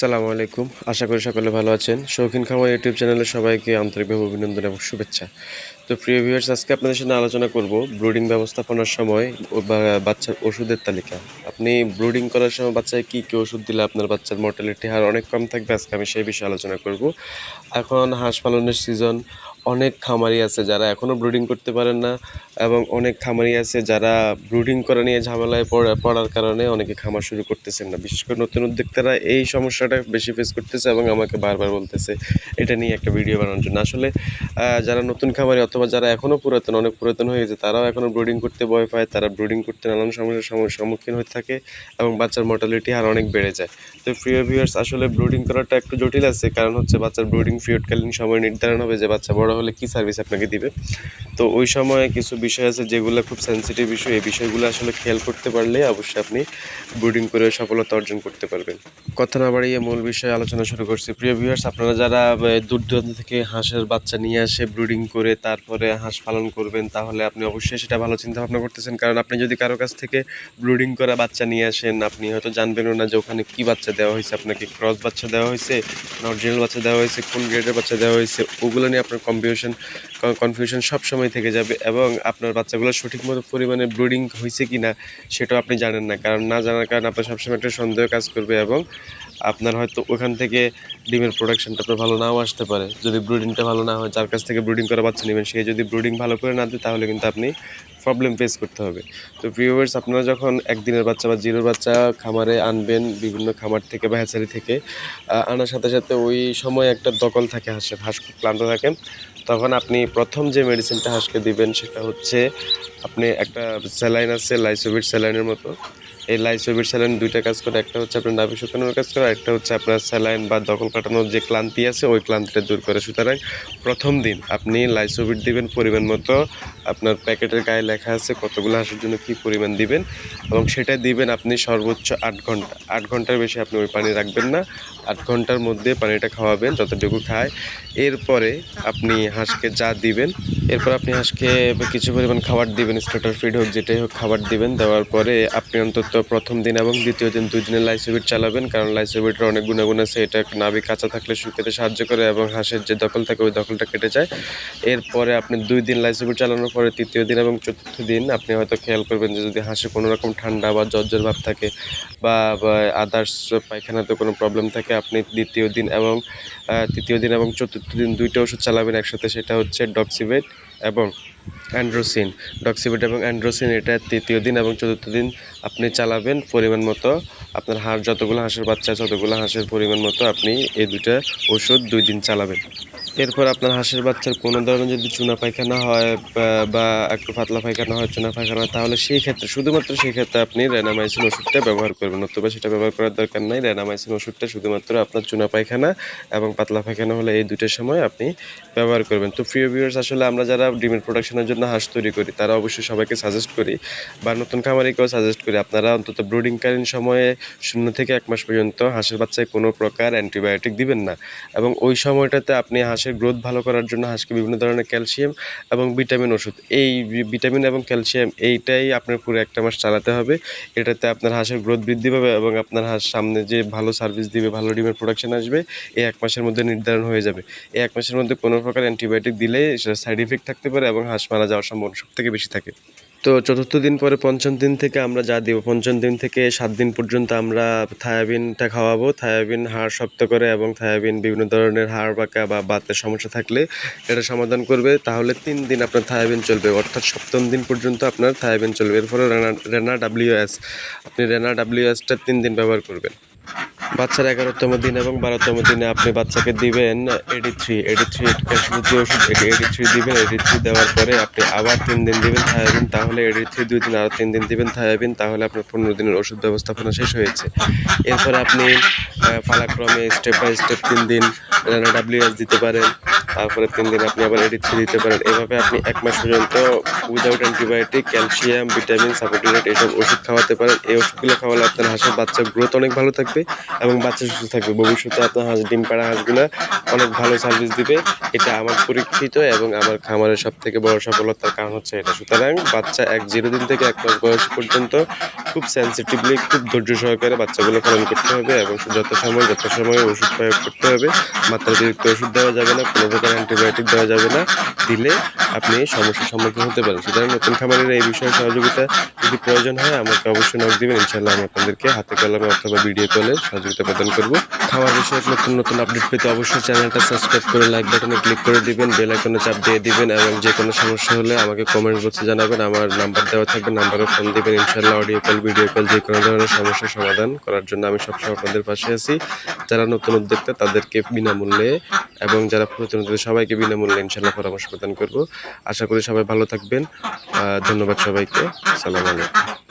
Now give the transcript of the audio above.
সালামু আলাইকুম। আশা করি সকলে ভালো আছেন। শৌখিন খামার ইউটিউব চ্যানেলে সবাইকে আন্তরিকভাবে অভিনন্দন এবং শুভেচ্ছা। তো প্রিয় ভিউয়ার্স আজকে আপনাদের সাথে আলোচনা করব ব্রুডিং ব্যবস্থাপনার সময় বাচ্চার ওষুধের তালিকা। আপনি ব্রুডিং করার সময় বাচ্চায় কী কী ওষুধ দিলে আপনার বাচ্চার মর্টালিটি হার অনেক কম থাকবে? আজকে আমি সেই বিষয়ে আলোচনা করব। এখন হাঁস পালনের সিজন অনেক খামারি আছে যারা এখনও ব্রুডিং করতে পারেন না এবং অনেক খামারি আছে যারা ব্রুডিং করা নিয়ে ঝামেলায় পড়া- পড়ার কারণে অনেকে খামার শুরু করতেছেন না। বিশেষ করে নতুন উদ্যোক্তারা এই সমস্যাটা বেশি ফেস করতেছে এবং আমাকে বারবার বলতেছে, এটা নিয়ে একটা ভিডিও বানানোর জন্য। আসলে যারা নতুন খামারি অথবা যারা এখনও পুরাতন, অনেক পুরাতন হয়ে গেছে, তারাও এখনও ব্রুডিং করতে ভয় পায়, তারা ব্রুডিং করতে নানান সমস্যার সম্মুখীন হয়ে থাকে এবং বাচ্চার মর্টালিটি আর অনেক বেড়ে যায়। তো প্রিয় ভিউয়ার্স আসলে ব্রুডিং করাটা একটু জটিল আছে, কারণ হচ্ছে বাচ্চার ব্রুডিং পিরিয়ডকালীন সময় নির্ধারণ হবে যে বাচ্চা বড় হলে কী সার্ভিস আপনাকে দিবে? তো ওই সময় কিছু বিষয় আছে যেগুলো খুব সেন্সিটিভ বিষয় এই বিষয়গুলো আসলে খেয়াল করতে পারলে অবশ্যই আপনি ব্রুডিং করে সফলতা অর্জন করতে পারবেন। কথা না বাড়িয়ে মূল বিষয়ে আলোচনা শুরু করছি। প্রিয় ভিউয়ার্স আপনারা যারা দূর দূরান্ত থেকে হাঁসের বাচ্চা নিয়ে আসে ব্রুডিং করে তারপরে হাঁস পালন করবেন, তাহলে আপনি অবশ্যই সেটা ভালো চিন্তা ভাবনা করতেছেন। কারণ আপনি যদি কারও কাছ থেকে ব্রুডিং করা বাচ্চা নিয়ে আসেন, আপনি হয়তো জানবেনও না যে ওখানে কী বাচ্চা দেওয়া হয়েছে, আপনাকে ক্রস বাচ্চা দেওয়া হয়েছে অরিজিনাল বাচ্চা দেওয়া হয়েছে, কোন গ্রেডের বাচ্চা দেওয়া হয়েছে, ওগুলো নিয়ে আপনার কনফিউশন কনফিউশন সব সময় থেকে যাবে এবং আপনার বাচ্চাগুলো সঠিক মতো পরিমাণে ব্রুডিং হয়েছে কি না সেটাও আপনি জানেন না। কারণ না জানার কারণে আপনার সবসময় একটা সন্দেহ কাজ করবে এবং আপনার হয়তো ওখান থেকে ডিমের প্রোডাকশানটা তো ভালো নাও আসতে পারে। যদি ব্রুডিংটা ভালো না হয়, যার কাছ থেকে ব্রুডিং করা বাচ্চা নেবেন, সে যদি ব্রুডিং ভালো করে না দেয়, তাহলে কিন্তু আপনি প্রবলেম ফেস করতে হবে। তো ভিউয়ার্স আপনারা যখন একদিনের বাচ্চা বা জিরোর বাচ্চা খামারে আনবেন, বিভিন্ন খামার থেকে বা হ্যাচারি থেকে আনার সাথে সাথে ওই সময় একটা দকল থাকে হাঁস খুব ক্লান্ত থাকে। তখন আপনি প্রথম যে মেডিসিনটা হাঁসকে দিবেন, সেটা হচ্ছে আপনি একটা স্যালাইন আছে লাইসোভিট স্যালাইনের মতো। এই লাইসোভিট স্যালাইন দুইটা কাজ করে, একটা হচ্ছে আপনার নাভি শুকানোর কাজ করে একটা হচ্ছে আপনার স্যালাইন বা দখল কাটানোর যে ক্লান্তি আছে, ওই ক্লান্তিটা দূর করে। সুতরাং প্রথম দিন আপনি লাইসোভিট দিবেন পরিমাণ মতো, আপনার প্যাকেটের গায়ে লেখা আছে কতগুলো হাঁসের জন্য কী পরিমাণ দিবেন, এবং সেটা দিবেন আপনি সর্বোচ্চ আট ঘণ্টা। আট ঘণ্টার বেশি আপনি ওই পানি রাখবেন না, আট ঘণ্টার মধ্যে পানিটা খাওয়াবেন যতটুকু খায়। এরপরে আপনি হাঁসকে যা দিবেন এরপর আপনি হাঁসকে কিছু পরিমাণ খাবার দিবেন স্টার্টার ফিড হোক, যেটাই হোক খাবার দিবেন। দেওয়ার পরে আপনি অন্তত প্রথম দিন এবং দ্বিতীয় দিন দুই দিনের লাইসোবিট চালাবেন, কারণ লাইসোবিটের অনেক গুণাগুণ আছে। এটা নাভি কাঁচা থাকলে শুকাতে সাহায্য করে এবং হাঁসের যে দখল থাকে, ওই দখলটা কেটে যায়। এরপরে আপনি দুই দিন লাইসোবিট চালানোর পরে তৃতীয় দিন এবং চতুর্থ দিন আপনি হয়তো খেয়াল করবেন যে যদি হাঁসে কোনো রকম ঠান্ডা বা জ্বর ভাব থাকে বা আদার্স পায়খানাতে কোনো প্রবলেম থাকে, আপনি দ্বিতীয় দিন এবং তৃতীয় দিন এবং চতুর্থ দিন দুইটা ওষুধ চালাবেন একসাথে, সেটা হচ্ছে ডক্সিভেট এবং অ্যান্ড্রোসিন ডক্সিভেট এবং অ্যান্ড্রোসিন, এটা তৃতীয় দিন এবং চতুর্থ দিন আপনি চালাবেন পরিমাণ মতো। আপনার হাঁস যতগুলো হাঁসের বাচ্চা ততগুলো হাঁসের পরিমাণ মতো আপনি এই দুটা ওষুধ দুই দিন চালাবেন। এরপর আপনার হাঁসের বাচ্চার কোনো ধরনের যদি চুনা পায়খানা হয়, বা- একটু পাতলা পায়খানা হয়, চুনা পায়খানা তাহলে সেই ক্ষেত্রে, শুধুমাত্র সেই ক্ষেত্রে আপনি রেনামাইসিন ওষুধটা ব্যবহার করবেন। অথবা সেটা ব্যবহার করার দরকার নাই, রেনামাইসিন ওষুধটা শুধুমাত্র আপনার চুনা পায়খানা এবং পাতলা পায়খানা হলে এই দুটোর সময় আপনি ব্যবহার করবেন। তো প্রিয় ভিউয়ার্স আসলে আমরা যারা ডিমের প্রোডাকশনের জন্য হাঁস তৈরি করি, তারা অবশ্যই সবাইকে সাজেস্ট করি, বা নতুন খামারিকেও সাজেস্ট করি, আপনারা অন্তত ব্রুডিংকালীন সময়ে শূন্য থেকে এক মাস পর্যন্ত হাঁসের বাচ্চায় কোনো প্রকার অ্যান্টিবায়োটিক দিবেন না। এবং ওই সময়টাতে আপনি হাঁসের গ্রোথ ভালো করার জন্য হাঁসকে বিভিন্ন ধরনের ক্যালসিয়াম এবং ভিটামিন ওষুধ। এই ভিটামিন এবং ক্যালসিয়াম এইটাই আপনার পুরো একটা মাস চালাতে হবে। এটাতে আপনার হাঁসের গ্রোথ বৃদ্ধি পাবে এবং আপনার হাঁস সামনে যে ভালো সার্ভিস দিবে, ভালো ডিমের প্রোডাকশন আসবে এই এক মাসের মধ্যে নির্ধারণ হয়ে যাবে। এই এক মাসের মধ্যে কোনো প্রকার অ্যান্টিবায়োটিক দিলে সেটা সাইড ইফেক্ট থাকতে পারে এবং হাঁস মারা যাওয়ার সম্ভাবনা সব থেকে বেশি থাকে। তো চতুর্থ দিন পরে পঞ্চম দিন থেকে আমরা যা দিব, পঞ্চম দিন থেকে সাত দিন পর্যন্ত আমরা থায়াবিনটা খাওয়াবো। থায়াবিন হাড় শক্ত করে এবং থায়াবিন বিভিন্ন ধরনের হাড় বাঁকা বা বাতের সমস্যা থাকলে এটা সমাধান করবে। তাহলে তিন দিন আপনার থায়াবিন চলবে। অর্থাৎ সপ্তম দিন পর্যন্ত আপনার থায়াবিন চলবে। এরপরে রেনা রেনা ডাব্লিউএস আপনি রেনা ডাব্লিউএসটা তিন দিন ব্যবহার করবেন। বাচ্চার এগারোতম দিন এবং বারোতম দিনে আপনি বাচ্চাকে দিবেন এডি থ্রি এডি থ্রি যে ওষুধ এটি এডি থ্রি দিবেন এডি থ্রি দেওয়ার পরে আপনি আবার তিন দিন দিবেন থায়াবিন, তাহলে এডি থ্রি দুই দিন আরও তিন দিন দিবেন থায়াবিন, তাহলে আপনার পনেরো দিনের ওষুধ ব্যবস্থাপনা শেষ হয়েছে। এরপরে আপনি পালাক্রমে স্টেপ বাই স্টেপ তিন দিন ডাব্লিউএস দিতে পারেন। তারপরে তিন দিন আপনি আবার এডি থ্রি দিতে পারেন। এভাবে আপনি এক মাস পর্যন্ত উইদাউট অ্যান্টিবায়োটিক ক্যালসিয়াম ভিটামিন সাপোর্টিনেট এসব ওষুধ খাওয়াতে পারেন। এই ওষুধগুলো খাওয়ালে আপনার হাঁসের বাচ্চার গ্রোথ অনেক ভালো থাকবে এবং বাচ্চা সুস্থ থাকবে। ভবিষ্যতে আপনার হাঁস, ডিম, পাড়া হাঁসগুলো অনেক ভালো সার্ভিস দিবে। এটা আমার পরীক্ষিত এবং আমার খামারের সব থেকে বড় সফলতার কারণ হচ্ছে এটা। সুতরাং বাচ্চা এক জিরো দিন থেকে এক মাস বয়স পর্যন্ত খুব সেন্সিটিভলি খুব ধৈর্য সহকারে বাচ্চাগুলো পালন করতে হবে এবং যত সময় যত সময় ওষুধ প্রয়োগ করতে হবে, মাত্রাতিরিক্ত ওষুধ দেওয়া যাবে না কোনো প্রকার অ্যান্টিবায়োটিক দেওয়া যাবে না, দিলে আপনি সমস্যার সম্মুখীন হতে পারেন। সুতরাং নতুন খামারের এই বিষয়ে সহযোগিতা যদি প্রয়োজন হয়, আমাকে অবশ্যই নক দিবেন। ইনশাল্লাহ আমি আপনাদেরকে হাতে কলমে অথবা ভিডিও কলে সহযোগিতা প্রদান করব। খাবার বিষয়ে নতুন নতুন আপডেট পেতে অবশ্যই চ্যানেলটা সাবস্ক্রাইব করে লাইক বাটনে ক্লিক করে দিবেন বেল আইকনে চাপ দিয়ে দিবেন এবং যে কোনো সমস্যা হলে আমাকে কমেন্ট বক্সে জানাবেন। আমার নাম্বার দেওয়া থাকবে নাম্বারে ফোন দিবেন। ইনশাল্লাহ অডিও কল ভিডিও কল যে কোনো ধরনের সমস্যার সমাধান করার জন্য আমি সবসময় আপনাদের পাশে আছি। যারা নতুন উদ্যোক্তা, তাদেরকে বিনামূল্যে এবং যারা পুরাতন উদ্যোক্তা সবাইকে বিনামূল্যে ইনশাল্লাহ পরামর্শ প্রদান করব। আশা করি সবাই ভালো থাকবেন। ধন্যবাদ সবাইকে। সালাম আলাইকুম।